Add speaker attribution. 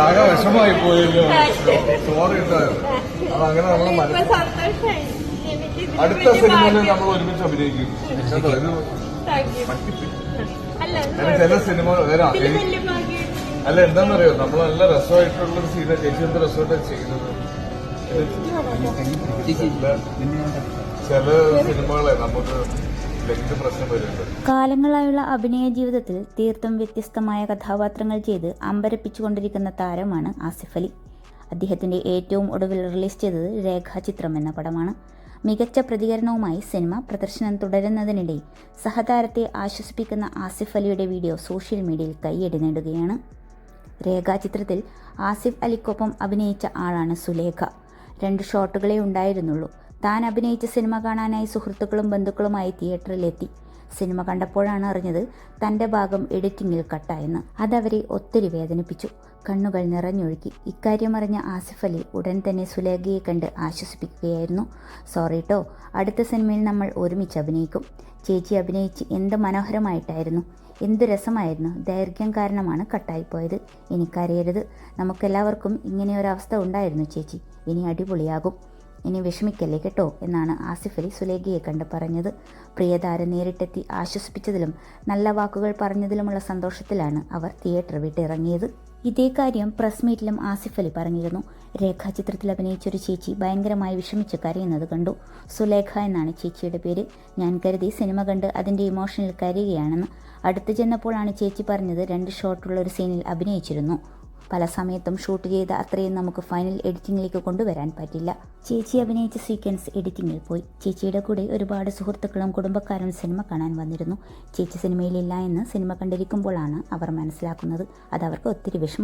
Speaker 1: ആകെ വിഷമായി പോയല്ലോ. സോറി കേട്ടോ അതങ്ങനെ നമ്മൾ
Speaker 2: ഇപ്പൊ
Speaker 1: മനസ്സിൽ
Speaker 2: എനിക്ക്
Speaker 1: അടുത്ത സിനിമയിൽ നമ്മൾ ഒരുമിച്ച് അഭിനയിക്കും. കേട്ടോ ഇത്? ചില സിനിമ വരാം അല്ല എന്താണെന്നറിയോ നമ്മൾ നല്ല രസമായിട്ടുള്ള ഒരു സീന ചേച്ചി എന്ത് രസമായിട്ടാണ് ചെയ്യുന്നത്? ചില- സിനിമകളെ നമുക്ക്
Speaker 3: കാലങ്ങളായുള്ള അഭിനയ ജീവിതത്തിൽ തീർത്തും വ്യത്യസ്തമായ കഥാപാത്രങ്ങൾ ചെയ്ത് അമ്പരപ്പിച്ചുകൊണ്ടിരിക്കുന്ന താരമാണ് ആസിഫ് അലി. അദ്ദേഹത്തിന്റെ ഏറ്റവും ഒടുവിൽ റിലീസ് ചെയ്തത് രേഖാചിത്രം എന്ന പടമാണ്. മികച്ച പ്രതികരണവുമായി സിനിമ പ്രദർശനം തുടരുന്നതിനിടെ സഹതാരത്തെ ആശ്വസിപ്പിക്കുന്ന ആസിഫ് അലിയുടെ വീഡിയോ സോഷ്യൽ മീഡിയയിൽ കൈയടി നേടുകയാണ്. രേഖാചിത്രത്തിൽ ആസിഫ് അലിക്കൊപ്പം അഭിനയിച്ച ആളാണ് സുലേഖ. രണ്ട് ഷോട്ടുകളേ ഉണ്ടായിരുന്നുള്ളൂ. താൻ അഭിനയിച്ച സിനിമ കാണാനായി സുഹൃത്തുക്കളും ബന്ധുക്കളുമായി തിയേറ്ററിലെത്തി. സിനിമ കണ്ടപ്പോഴാണ് അറിഞ്ഞത് തന്റെ ഭാഗം എഡിറ്റിങ്ങിൽ കട്ടായെന്ന്. അതവരെ ഒത്തിരി വേദനിപ്പിച്ചു. കണ്ണുകൾ നിറഞ്ഞൊഴുക്കി. ഇക്കാര്യം അറിഞ്ഞ ആസിഫ് അലി ഉടൻ തന്നെ സുലേഖയെ കണ്ട് ആശ്വസിപ്പിക്കുകയായിരുന്നു. സോറി കേട്ടോ അടുത്ത സിനിമയിൽ നമ്മൾ ഒരുമിച്ച് അഭിനയിക്കും. ചേച്ചി അഭിനയിച്ച് എന്ത് മനോഹരമായിട്ടായിരുന്നു എന്ത് രസമായിരുന്നു ദൈർഘ്യം കാരണമാണ് കട്ടായിപ്പോയത്. എനിക്കറിയരുത് നമുക്കെല്ലാവർക്കും ഇങ്ങനെയൊരവസ്ഥ ഉണ്ടായിരുന്നു ചേച്ചി. ഇനി അടിപൊളിയാകും. ഇനി വിഷമിക്കല്ലേ കേട്ടോ എന്നാണ് ആസിഫ് അലി സുലേഖയെ കണ്ട് പറഞ്ഞത്. പ്രിയതാരം നേരിട്ടെത്തി ആശ്വസിപ്പിച്ചതിലും നല്ല വാക്കുകൾ പറഞ്ഞതിലുമുള്ള സന്തോഷത്തിലാണ് അവർ തിയേറ്റർ വിട്ടിറങ്ങിയത്. ഇതേ കാര്യം പ്രസ് മീറ്റിലും ആസിഫ് അലി പറഞ്ഞിരുന്നു രേഖാചിത്രത്തിൽ അഭിനയിച്ചൊരു ചേച്ചി ഭയങ്കരമായി വിഷമിച്ച് കരയുന്നത് കണ്ടു. സുലേഖ എന്നാണ് ചേച്ചിയുടെ പേര്. ഞാൻ കരുതി സിനിമ കണ്ട് അതിന്റെ ഇമോഷനിൽ കരയുകയാണെന്ന്. അടുത്ത് ചെന്നപ്പോഴാണ് ചേച്ചി പറഞ്ഞത് രണ്ട് ഷോട്ടുള്ള ഒരു സീനിൽ അഭിനയിച്ചിരുന്നു. പല സമയത്തും ഷൂട്ട് ചെയ്ത അത്രയും നമുക്ക് ഫൈനൽ എഡിറ്റിംഗിലേക്ക് കൊണ്ടുവരാൻ പറ്റില്ല. ചേച്ചി അഭിനയിച്ച സീക്വൻസ് എഡിറ്റിംഗിൽ പോയി. ചേച്ചിയുടെ കൂടെ ഒരുപാട് സുഹൃത്തുക്കളും കുടുംബക്കാരും സിനിമ കാണാൻ വന്നിരുന്നു. ചേച്ചി സിനിമയിലില്ല എന്ന് സിനിമ കണ്ടിരിക്കുമ്പോഴാണ് അവർ മനസ്സിലാക്കുന്നത്. അത് അവർക്ക് ഒത്തിരി വിഷമം